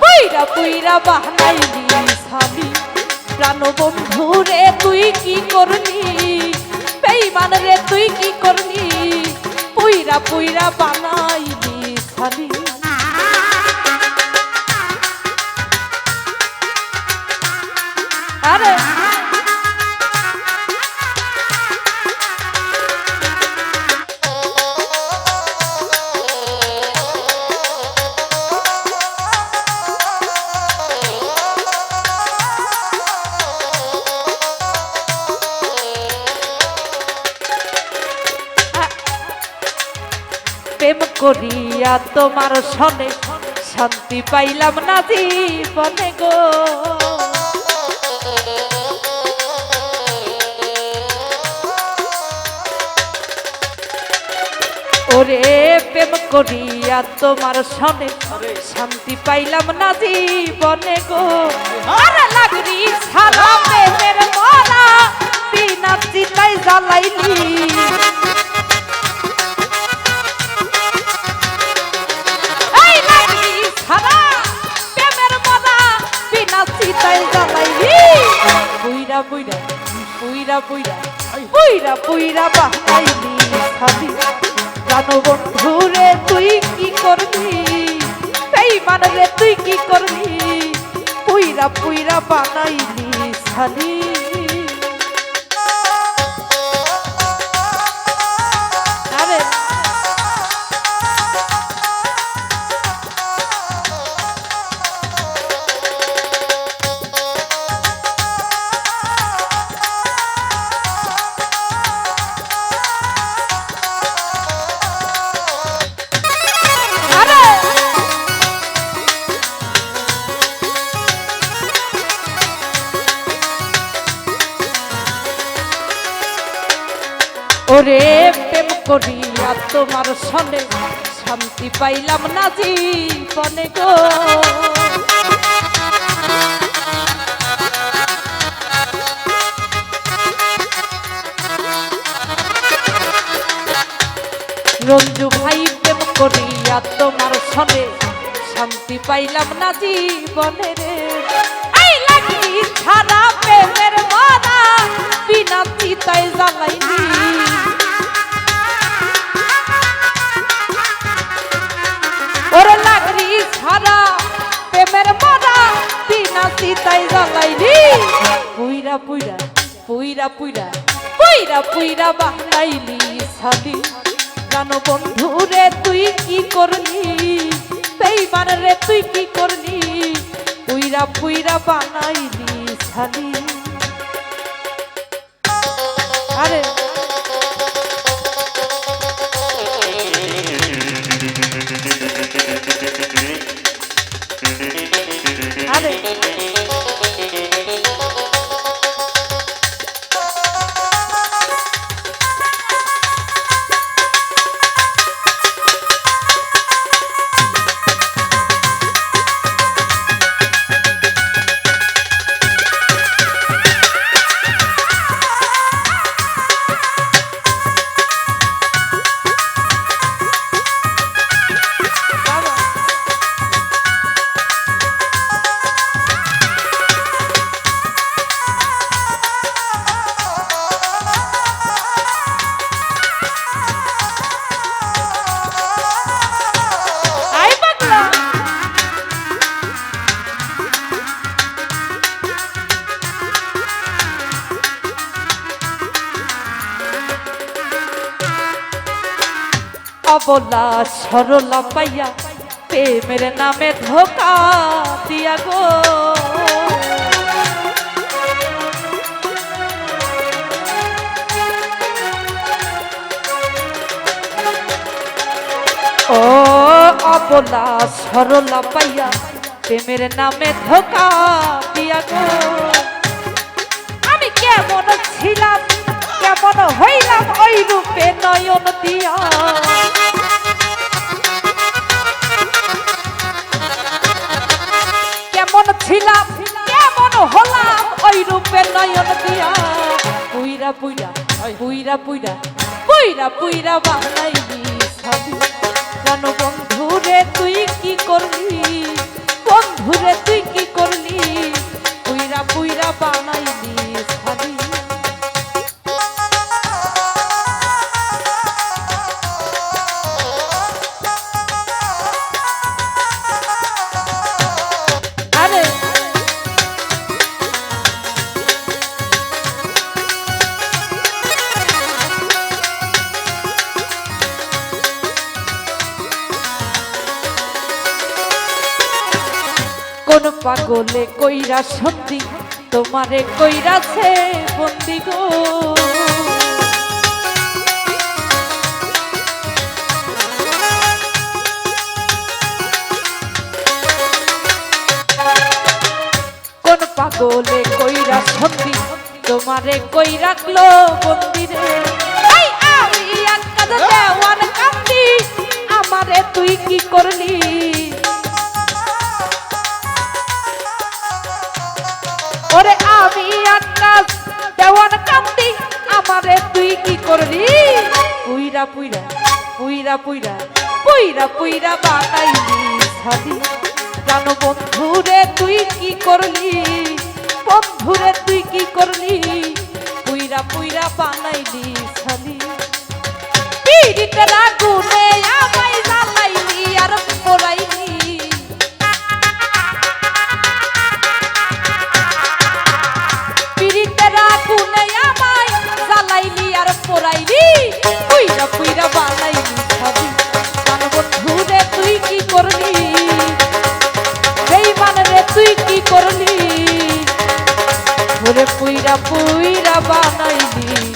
পুইরা পুইরা বন্ধু রে তুই কি করলি? বেইমান রে তুই কি করলি? পুইরা পুইরা বানাইলি করিয়া তোমার সনে শান্তি পাইলাম না জীবনে গো। ওরে প্রেম করিয়া তোমার সনে শান্তি পাইলাম না জীবনে গো। আর লাগরি বিনা চিতাই জ্বালাইলি বুইরা বুইরা বুইরা বুইরা বুইরা বুইরা বাহাইলি খাবি জানো বন্ধু রে, তুই কি করবি? বেইমান রে, তুই কি করবি? পুইরা পুইরা বানাইলি শালি করিয়া তোমার সনে শান্তি পাইলাম না জীবনে গো। রঞ্জু ভাই প্রেম করিয়া তোমার সনে শান্তি পাইলাম না জীবনে রে। ছাড়া প্রেমের মরা বিনা চিতায় জ্বালাইলি চিতায় পুইরা পুইরা পুইরা পুইরা পুইরা পুইরা বাহনাইলি সাদি জানো বন্ধু রে, তুই কি করলি? বেইমান রে, তুই কি করলি? পুইরা পুইরা বানাইলি আরে আরে অবলা সরলা পাইয়া, প্রেমের নামে ধোকা দিয়া গো। ও অবলা সরলা পাইয়া, প্রেমের নামে ধোকা দিয়া গো। আমি কেমন ছিলাম, কেমন হইলাম ওই রূপে নয়ন দিয়া। পুইরা পুইরা পুইরা পুইরা পুইরা বানাইলি সাবি কোন পাগলে কইরা সত্যি? তোমারে কইরাছে বন্দি গো। কোন পাগলে কইরা সত্যি? তোমারে কই রাখল বন্দিরে আমারে তুই কি করলি? পুইরা পুইরা পুইরা পুইরা বানাইলি সাদি জানো বন্ধুরে, তুই কি করলি? বন্ধুরে, তুই কি করলি? পুইরা পুইরা বানাইলি সাদি পিড়িতে লাগুনে আমায় কি করলি। পুইরা পুইরা বানাইলি।